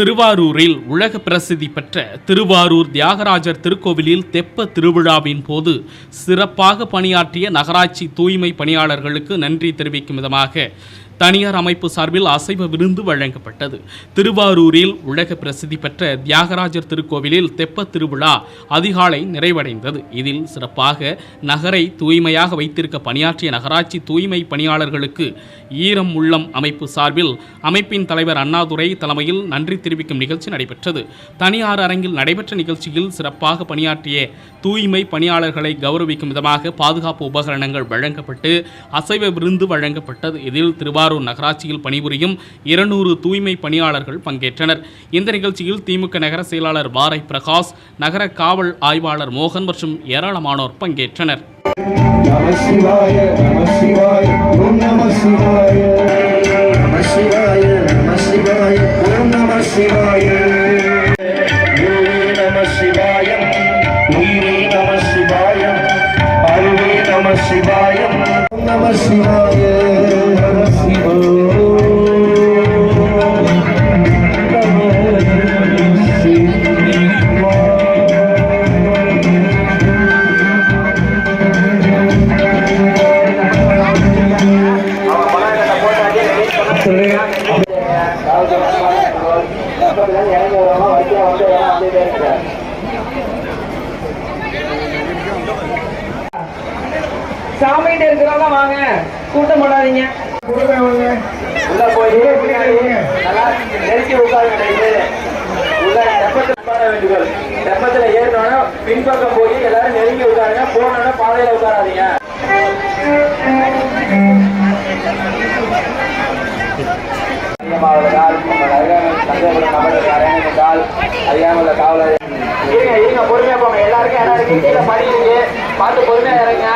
திருவாரூரில் உலக பிரசித்தி பெற்ற திருவாரூர் தியாகராஜர் திருக்கோவிலில் தெப்ப திருவிழாவின் போது சிறப்பாக பணியாற்றிய நகராட்சி தூய்மை பணியாளர்களுக்கு நன்றி தெரிவிக்கும் விதமாக தனியார் அமைப்பு சார்பில் அசைவ விருந்து வழங்கப்பட்டது. திருவாரூரில் உலக பிரசித்தி பெற்ற தியாகராஜர் திருக்கோவிலில் தெப்ப திருவிழா அதிகாலை நிறைவடைந்தது. இதில் சிறப்பாக நகரை தூய்மையாக வைத்திருக்க பணியாற்றிய நகராட்சி தூய்மை பணியாளர்களுக்கு ஈரம் உள்ளம் அமைப்பு சார்பில் அமைப்பின் தலைவர் அண்ணாதுரை தலைமையில் நன்றி தெரிவிக்கும் நிகழ்ச்சி நடைபெற்றது. தனியார் அரங்கில் நடைபெற்ற நிகழ்ச்சியில் சிறப்பாக பணியாற்றிய தூய்மை பணியாளர்களை கௌரவிக்கும் விதமாக பாதுகாப்பு உபகரணங்கள் வழங்கப்பட்டு அசைவ விருந்து வழங்கப்பட்டது. இதில் திருவாரூர் நகராட்சியில் பணிபுரியும் இருநூறு தூய்மை பணியாளர்கள் பங்கேற்றனர். இந்த நிகழ்ச்சியில் திமுக நகர செயலாளர் வாரை பிரகாஷ் நகர காவல் ஆய்வாளர் மோகன் மற்றும் ஏராளமானோர் பங்கேற்றனர். நம சிவாய நம சிவாய. சாமிகிட்ட இருக்கிறவங்க வாங்க. கூட்டம் போடாதீங்க. உள்ள போய் நல்லா நெருக்கி உட்காருங்க இது. உள்ள தெப்பத்தில் உட்கார வேண்டுகள். தெப்பத்துல ஏறினோட பின்பக்கம் போய் எல்லாரும் நெருங்கி உட்காருங்க. போனோன்னா பாதையில உட்காராதீங்க. அதிகமாவதால் உங்கள் அறியாமல் காவலர் இருங்க இருங்க பொறுமையா போங்க எல்லாருக்கும் இடம் இருக்கு கீழே பார்த்து பொறுமையா இறங்க